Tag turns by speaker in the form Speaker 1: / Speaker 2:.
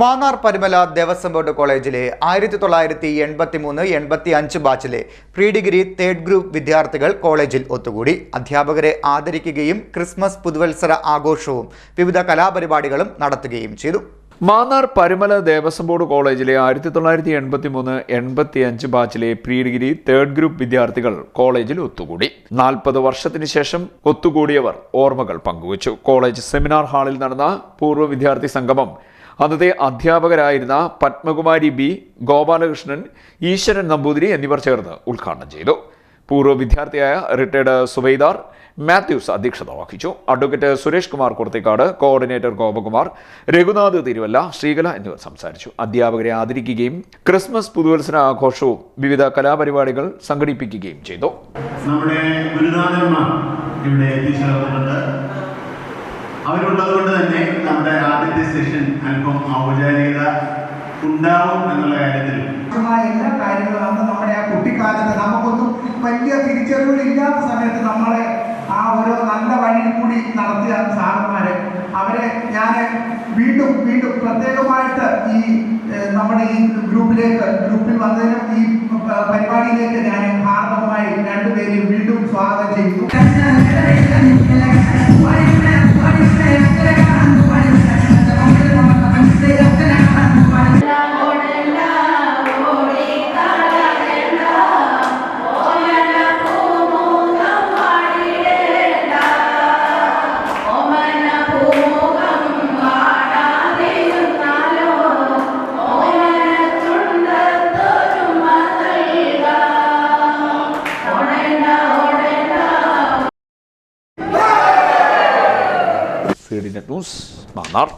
Speaker 1: Mannar Parumala Devaswom board കോളേജിലെ ആയിരത്തി തൊള്ളായിരത്തി എൺപത്തി മൂന്ന് എൺപത്തി അഞ്ച് ബാച്ചിലെ പ്രീ ഡിഗ്രി തേർഡ് ഗ്രൂപ്പ് വിദ്യാർത്ഥികൾ കോളേജിൽ ഒത്തുകൂടി. അധ്യാപകരെ ആദരിക്കുകയും ക്രിസ്മസ് പുതുവത്സര ആഘോഷവും വിവിധ കലാപരിപാടികളും നടത്തുകയും ചെയ്തു.
Speaker 2: മാന്നാർ പരുമല ദേവസ്വം ബോർഡ് കോളേജിലെ ആയിരത്തി തൊള്ളായിരത്തി എൺപത്തി മൂന്ന് എൺപത്തി അഞ്ച് ബാച്ചിലെ പ്രീ ഡിഗ്രി തേർഡ് ഗ്രൂപ്പ് വിദ്യാർത്ഥികൾ കോളേജിൽ ഒത്തുകൂടി. നാൽപ്പത് വർഷത്തിന് ശേഷം ഒത്തുകൂടിയവർ ഓർമ്മകൾ പങ്കുവച്ചു. കോളേജ് സെമിനാർ ഹാളിൽ നടന്ന പൂർവ വിദ്യാർത്ഥി സംഗമം അന്നത്തെ അധ്യാപകരായിരുന്ന പത്മകുമാരി ബി ഗോപാലകൃഷ്ണൻ ഈശ്വരൻ നമ്പൂതിരി എന്നിവർ ചേർന്ന് ഉദ്ഘാടനം ചെയ്തു. പൂർവ വിദ്യാർത്ഥിയായ റിട്ടയർഡ് സുബൈദാർ മാത്യൂസ് അധ്യക്ഷത വഹിച്ചു. അഡ്വക്കേറ്റ് സുരേഷ് കുമാർ കുർത്തിക്കാട് കോർഡിനേറ്റർ ഗോപകുമാർ രഘുനാഥ് തിരുവല്ല ശ്രീകല എന്നിവർ സംസാരിച്ചു. അധ്യാപകരെ ആദരിക്കുകയും ക്രിസ്മസ് പുതുവത്സര ആഘോഷവും വിവിധ കലാപരിപാടികൾ സംഘടിപ്പിക്കുകയും ചെയ്തു.
Speaker 3: നമ്മുടെ ഗുരുനാഥന്മാർ ഇവിടെ എത്തിച്ചേർന്നിട്ടുണ്ട്. അല്പം ഔപചാരികത ഉണ്ടാവും എന്നുള്ള കാര്യത്തിൽ
Speaker 4: എല്ലാ കാര്യങ്ങളും അന്ന് നമ്മുടെ ആ കുട്ടിക്കാലത്ത് നമുക്കൊന്നും വലിയ തിരിച്ചറിവുകളില്ലാത്ത സമയത്ത് നമ്മളെ ആ ഓരോ നല്ല വഴിയിൽ കൂടി നടത്തിയ സാറന്മാരെ അവരെ ഞാൻ വീണ്ടും വീണ്ടും പ്രത്യേകമായിട്ട് ഈ നമ്മുടെ ഈ ഗ്രൂപ്പിലേക്ക് ഗ്രൂപ്പിൽ വന്നതിനും ഈ പരിപാടിയിലേക്ക് ഞാൻ
Speaker 2: Ferdinand Nussmannar